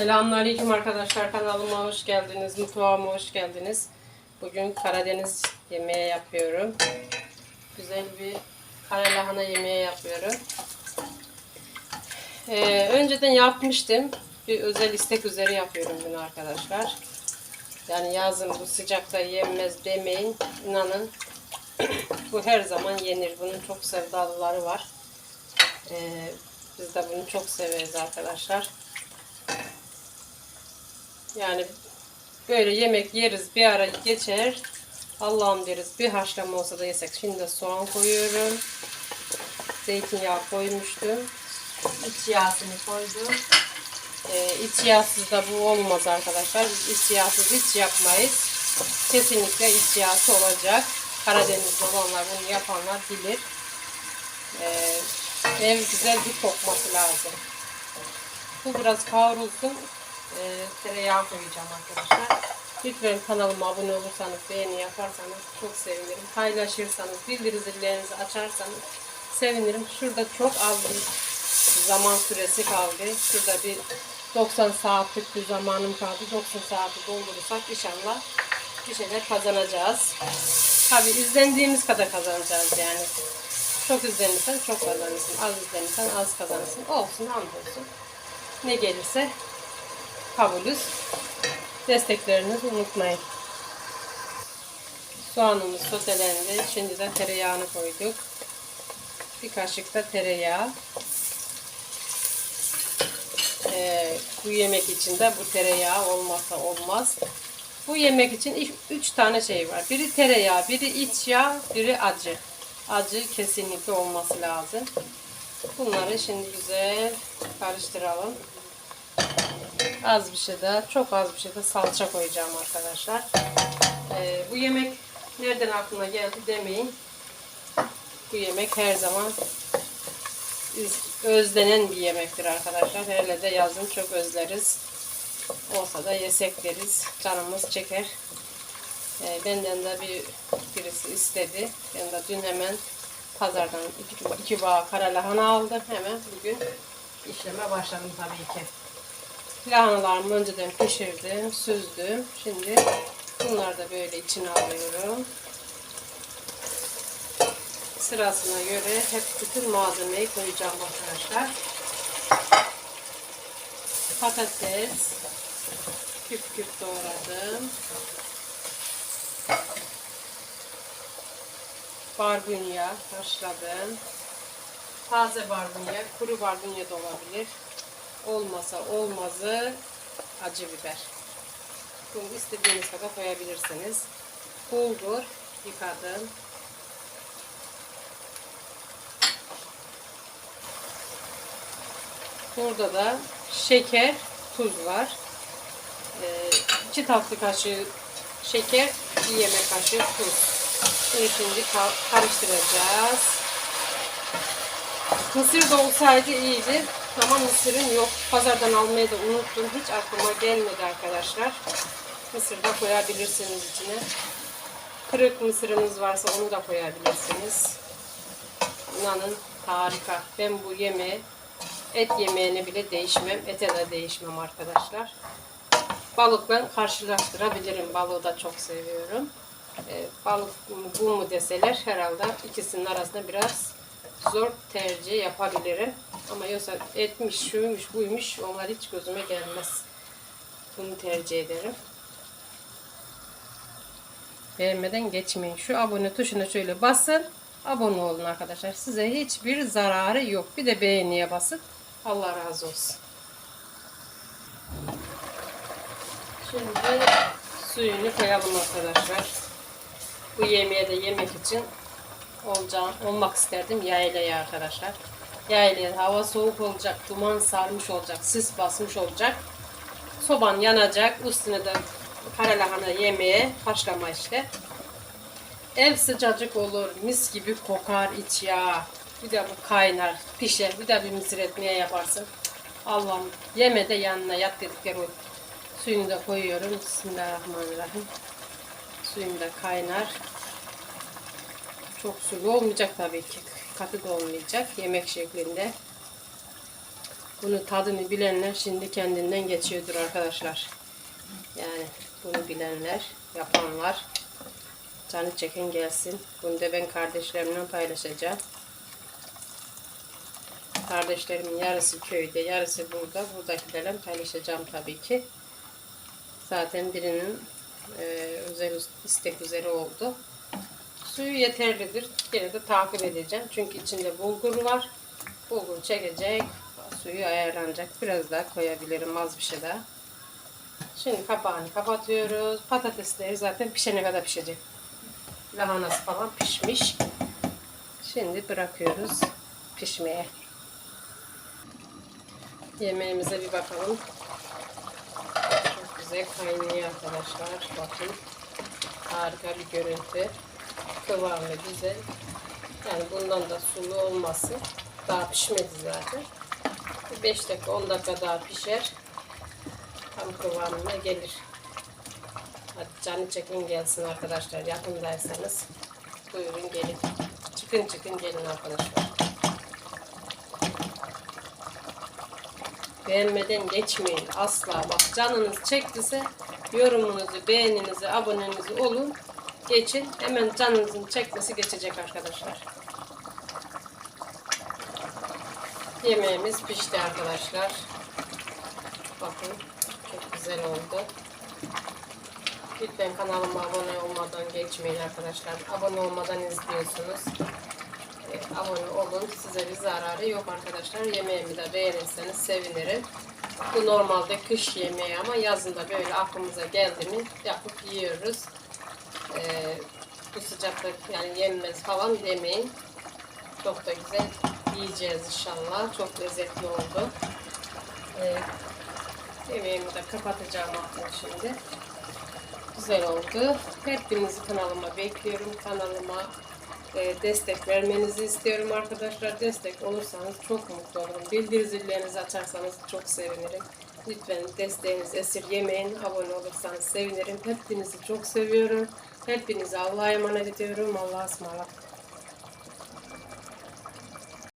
Selamünaleyküm arkadaşlar kanalıma hoş geldiniz, mutfağıma hoş geldiniz. Bugün Karadeniz yemeği yapıyorum. Güzel bir kara lahana yemeği yapıyorum. Ee, önceden yapmıştım. Bir özel istek üzere yapıyorum bunu arkadaşlar. Yani yazın bu sıcakta yenmez demeyin. İnanın bu her zaman yenir. Bunun çok sevdalıları var. Ee, biz de bunu çok severiz arkadaşlar. Yani böyle yemek yeriz bir ara geçer. Allah'ım deriz bir haşlama olsa da yesek. Şimdi de soğan koyuyorum. Zeytinyağı koymuştum. İç yağını koydum. Ee, iç yağsız da bu olmaz arkadaşlar. Biz iç yağsız hiç yapmayız. Kesinlikle iç yağsı olacak. Karadenizli olanlar bunu yapanlar bilir. Ee, ev güzel bir kokması lazım. Bu biraz kavrulsun. Ee, tereyağı koyacağım arkadaşlar. Lütfen kanalıma abone olursanız, beğeni yaparsanız çok sevinirim. Paylaşırsanız, bildiri zillerinizi açarsanız sevinirim. Şurada çok az bir zaman süresi kaldı. Şurada bir 90 saatlik bir zamanım kaldı. 90 saati doldurursak inşallah bir şeyler kazanacağız. Tabi izlendiğimiz kadar kazanacağız yani. Çok izlenirsen çok kazanırsın. Az izlenirsen az kazanırsın. Olsun hamdolsun. Ne gelirse kabulüz. Desteklerinizi unutmayın. Soğanımız sotelendi. Şimdi de tereyağını koyduk. Bir kaşık da tereyağı. Ee, bu yemek için de bu tereyağı olmazsa olmaz. Bu yemek için 3 tane şey var. Biri tereyağı, biri iç yağ, biri acı. Acı kesinlikle olması lazım. Bunları şimdi güzel karıştıralım. Az bir şey de, çok az bir şey de salça koyacağım arkadaşlar. Ee, bu yemek nereden aklına geldi demeyin. Bu yemek her zaman özlenen bir yemektir arkadaşlar. Hele de yazın çok özleriz. Olsa da yesek deriz. Canımız çeker. Ee, benden de bir birisi istedi. Ben de dün hemen pazardan iki, iki bağ kara lahana aldım. Hemen bugün işleme başladım tabii ki. Lahanalarımı önceden pişirdim, süzdüm. Şimdi bunları da böyle içine alıyorum. Sırasına göre hep bütün malzemeyi koyacağım arkadaşlar. Patates küp küp doğradım. Barbunya haşladım. Taze barbunya, kuru barbunya da olabilir. Olmasa olmazı acı biber. Bunu istediğiniz kadar koyabilirsiniz. Bulgur yıkadım. Burada da şeker, tuz var. 2 tatlı kaşığı şeker, 1 yemek kaşığı tuz. Bunu şimdi ka- karıştıracağız. Mısır da olsaydı iyiydi. Ama mısırın yok. Pazardan almayı da unuttum. Hiç aklıma gelmedi arkadaşlar. Mısır da koyabilirsiniz içine. Kırık mısırınız varsa onu da koyabilirsiniz. İnanın harika. Ben bu yemeği et yemeğine bile değişmem. Ete de değişmem arkadaşlar. Balıkla karşılaştırabilirim. Balığı da çok seviyorum. Ee, balık bu mu deseler herhalde ikisinin arasında biraz zor tercih yapabilirim. Ama yoksa etmiş, şuymuş, buymuş onlar hiç gözüme gelmez. Bunu tercih ederim. Beğenmeden geçmeyin. Şu abone tuşuna şöyle basın. Abone olun arkadaşlar. Size hiçbir zararı yok. Bir de beğeniye basın. Allah razı olsun. Şimdi suyunu koyalım arkadaşlar. Bu yemeğe de yemek için olacağım, olmak isterdim yaylaya arkadaşlar. Yaylaya hava soğuk olacak, duman sarmış olacak, sis basmış olacak. Soban yanacak, üstüne de kara lahana yemeğe haşlama işte. Ev sıcacık olur, mis gibi kokar iç yağ. Bir de bu kaynar, pişer. Bir de bir mısır etmeye yaparsın. Allah'ım yeme de yanına yat dedikleri o. Suyunu da koyuyorum. Bismillahirrahmanirrahim. Suyum da kaynar. Çok sulu olmayacak tabii ki. Katı da olmayacak. Yemek şeklinde. Bunu tadını bilenler şimdi kendinden geçiyordur arkadaşlar. Yani bunu bilenler, yapanlar canı çekin gelsin. Bunu da ben kardeşlerimle paylaşacağım. Kardeşlerimin yarısı köyde, yarısı burada. Buradakilerle paylaşacağım tabii ki. Zaten birinin e, özel istek üzere oldu. Suyu yeterlidir. Yine de takip edeceğim. Çünkü içinde bulgur var. Bulgur çekecek. Suyu ayarlanacak. Biraz daha koyabilirim. Az bir şey daha. Şimdi kapağını kapatıyoruz. Patatesleri zaten pişene kadar pişecek. Lahanası falan pişmiş. Şimdi bırakıyoruz pişmeye. Yemeğimize bir bakalım. Çok güzel kaynıyor arkadaşlar. Bakın. Harika bir görüntü. Kıvamı güzel. Yani bundan da sulu olması. Daha pişmedi zaten. 5 dakika 10 dakika daha pişer. Tam kıvamına gelir. Hadi canı çekin gelsin arkadaşlar. Yakındaysanız buyurun gelin. Çıkın çıkın gelin arkadaşlar. Beğenmeden geçmeyin asla. Bak canınız çektiyse yorumunuzu, beğeninizi, abonenizi olun. Geçin. Hemen canınızın çekmesi geçecek arkadaşlar. Yemeğimiz pişti arkadaşlar. Bakın çok güzel oldu. Lütfen kanalıma abone olmadan geçmeyin arkadaşlar. Abone olmadan izliyorsunuz. Evet, abone olun. Size bir zararı yok arkadaşlar. Yemeğimi de beğenirseniz sevinirim. Bu normalde kış yemeği ama yazında böyle aklımıza geldi mi yapıp yiyoruz. Ee, bu sıcakta yani yenmez falan demeyin. Çok da güzel yiyeceğiz inşallah. Çok lezzetli oldu. Ee, yemeğimi de kapatacağım artık şimdi. Güzel oldu. Hepinizi kanalıma bekliyorum. Kanalıma e, destek vermenizi istiyorum arkadaşlar. Destek olursanız çok mutlu olurum. Bildirim zillerinizi açarsanız çok sevinirim. Lütfen desteğinizi esirgemeyin. Abone olursanız sevinirim. Hepinizi çok seviyorum. Hepinizi Allah'a emanet ediyorum. Allah'a ısmarladık.